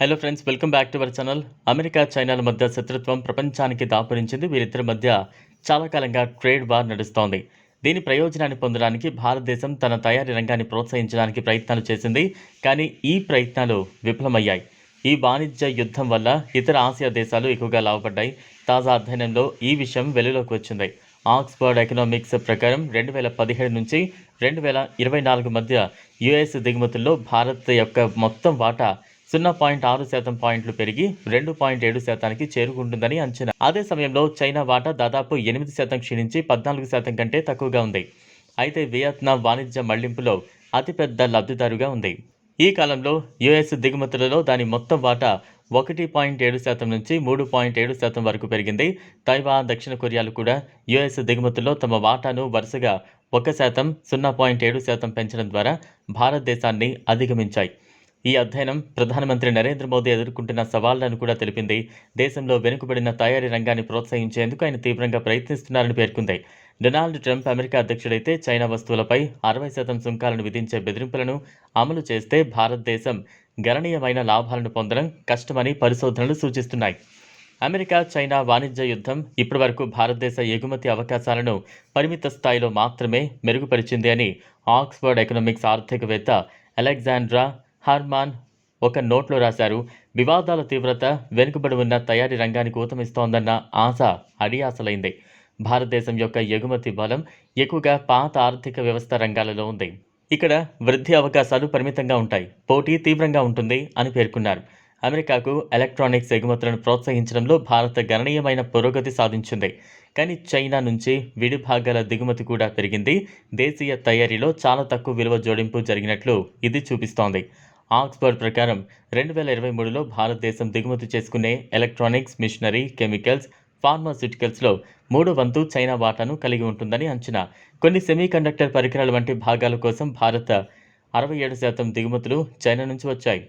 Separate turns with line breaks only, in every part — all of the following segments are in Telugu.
Hello friends welcome back to our channel America చైనాల మధ్య శత్రుత్వం ప్రపంచానికి దాపురించింది. వీరిద్దరి మధ్య చాలా కాలంగా ట్రేడ్ వార్ నడుస్తోంది. దీని ప్రయోజనాన్ని పొందడానికి భారతదేశం తన తయారీ రంగాన్ని ప్రోత్సహించడానికి ప్రయత్నాలు చేసింది. కానీ ఈ ప్రయత్నాలు విఫలమయ్యాయి. ఈ వాణిజ్య యుద్ధం వల్ల ఇతర ఆసియా దేశాలు ఎక్కువగా లాభపడ్డాయి. తాజా అధ్యయనంలో ఈ విషయం వెలుగులోకి వచ్చింది. ఆక్స్ఫర్డ్ ఎకనామిక్స్ ప్రకారం రెండు వేల పదిహేడు నుంచి రెండు వేల ఇరవై నాలుగు మధ్య యుఎస్ దిగుమతుల్లో భారత్ యొక్క మొత్తం వాటా సున్నా పాయింట్ ఆరు శాతం పాయింట్లు పెరిగి రెండు పాయింట్ ఏడు శాతానికి చేరుకుంటుందని అంచనా. అదే సమయంలో చైనా వాటా దాదాపు ఎనిమిది శాతం క్షీణించి పద్నాలుగు శాతం కంటే తక్కువగా ఉంది. అయితే వియత్నాం వాణిజ్య మళ్ళింపులో అతిపెద్ద లబ్ధిదారుగా ఉంది. ఈ కాలంలో యుఎస్ దిగుమతులలో దాని మొత్తం వాటా ఒకటి పాయింట్ ఏడు శాతం నుంచి మూడు పాయింట్ ఏడు శాతం వరకు పెరిగింది. తైవాన్ దక్షిణ కొరియాలు కూడా యుఎస్ దిగుమతుల్లో తమ వాటాను వరుసగా ఒక శాతం సున్నా పాయింట్ ఏడు శాతం పెంచడం ద్వారా భారతదేశాన్ని అధిగమించాయి. ఈ అధ్యయనం ప్రధానమంత్రి నరేంద్ర మోదీ ఎదుర్కొంటున్న సవాళ్ళను కూడా తెలిపింది. దేశంలో వెనుకబడిన తయారీ రంగాన్ని ప్రోత్సహించేందుకు ఆయన తీవ్రంగా ప్రయత్నిస్తున్నారని పేర్కొంది. డొనాల్డ్ ట్రంప్ అమెరికా అధ్యక్షుడైతే చైనా వస్తువులపై అరవై శాతం సుంకాలను విధించే బెదిరింపులను అమలు చేస్తే భారతదేశం గణనీయమైన లాభాలను పొందడం కష్టమని పరిశోధనలు సూచిస్తున్నాయి. అమెరికా చైనా వాణిజ్య యుద్ధం ఇప్పటివరకు భారతదేశ ఎగుమతి అవకాశాలను పరిమిత స్థాయిలో మాత్రమే మెరుగుపరిచింది అని ఆక్స్ఫర్డ్ ఎకనామిక్స్ ఆర్థికవేత్త అలెగ్జాండ్రా హార్మాన్ ఒక నోట్లో రాశారు. వివాదాల తీవ్రత వెనుకబడి ఉన్న తయారీ రంగానికి ఊతమిస్తోందన్న ఆశ అడియాసలైంది. భారతదేశం యొక్క ఎగుమతి బలం ఎక్కువగా పాత ఆర్థిక వ్యవస్థ రంగాలలో ఉంది. ఇక్కడ వృద్ధి అవకాశాలు పరిమితంగా ఉంటాయి. పోటీ తీవ్రంగా ఉంటుంది అని పేర్కొన్నారు. అమెరికాకు ఎలక్ట్రానిక్స్ ఎగుమతులను ప్రోత్సహించడంలో భారత్ గణనీయమైన పురోగతి సాధించింది. కానీ చైనా నుంచి విడిభాగాల దిగుమతి కూడా పెరిగింది. దేశీయ తయారీలో చాలా తక్కువ విలువ జోడింపు జరిగినట్లు ఇది చూపిస్తోంది. ఆక్స్ఫర్డ్ ప్రకారం రెండు వేల ఇరవై మూడులో భారతదేశం దిగుమతి చేసుకునే ఎలక్ట్రానిక్స్ మిషనరీ కెమికల్స్ ఫార్మాస్యూటికల్స్లో మూడో వంతు చైనా వాటాను కలిగి ఉంటుందని అంచనా. కొన్ని సెమీకండక్టర్ పరికరాల వంటి భాగాల కోసం భారత అరవై ఏడు శాతం దిగుమతులు చైనా నుంచి వచ్చాయి.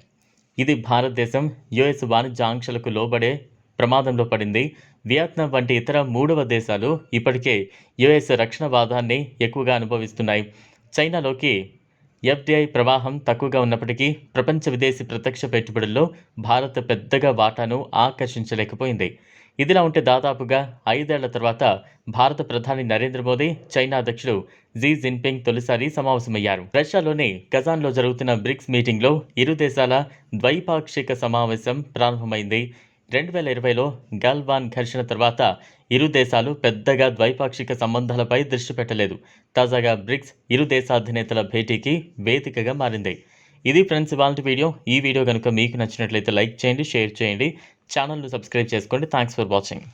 ఇది భారతదేశం యుఎస్ వాణిజ్య ఆంక్షలకు లోబడే ప్రమాదంలో పడింది. వియత్నాం వంటి ఇతర మూడవ దేశాలు ఇప్పటికే యుఎస్ రక్షణ వాదాన్ని ఎక్కువగా అనుభవిస్తున్నాయి. చైనాలోకి ఎఫ్డిఐ ప్రవాహం తక్కువగా ఉన్నప్పటికీ ప్రపంచ విదేశీ ప్రత్యక్ష పెట్టుబడుల్లో భారత్ పెద్దగా వాటాను ఆకర్షించలేకపోయింది. ఇదిలా ఉంటే దాదాపుగా ఐదేళ్ళ తర్వాత భారత ప్రధాని నరేంద్ర మోదీ చైనా అధ్యక్షుడు జీ జిన్పింగ్ తొలిసారి సమావేశమయ్యారు. రష్యాలోని కజాన్లో జరుగుతున్న బ్రిక్స్ మీటింగ్లో ఇరు దేశాల ద్వైపాక్షిక సమావేశం ప్రారంభమైంది. రెండు వేల ఇరవైలో గల్వాన్ ఘర్షణ తర్వాత ఇరు దేశాలు పెద్దగా ద్వైపాక్షిక సంబంధాలపై దృష్టి పెట్టలేదు. తాజాగా బ్రిక్స్ ఇరు దేశాధినేతల భేటీకి వేదికగా మారింది. ఇది ఫ్రెండ్స్ ఇవాళ వీడియో. ఈ వీడియో కనుక మీకు నచ్చినట్లయితే లైక్ చేయండి షేర్ చేయండి. ఛానల్ను సబ్స్క్రైబ్ చేసుకోండి. Thanks for watching.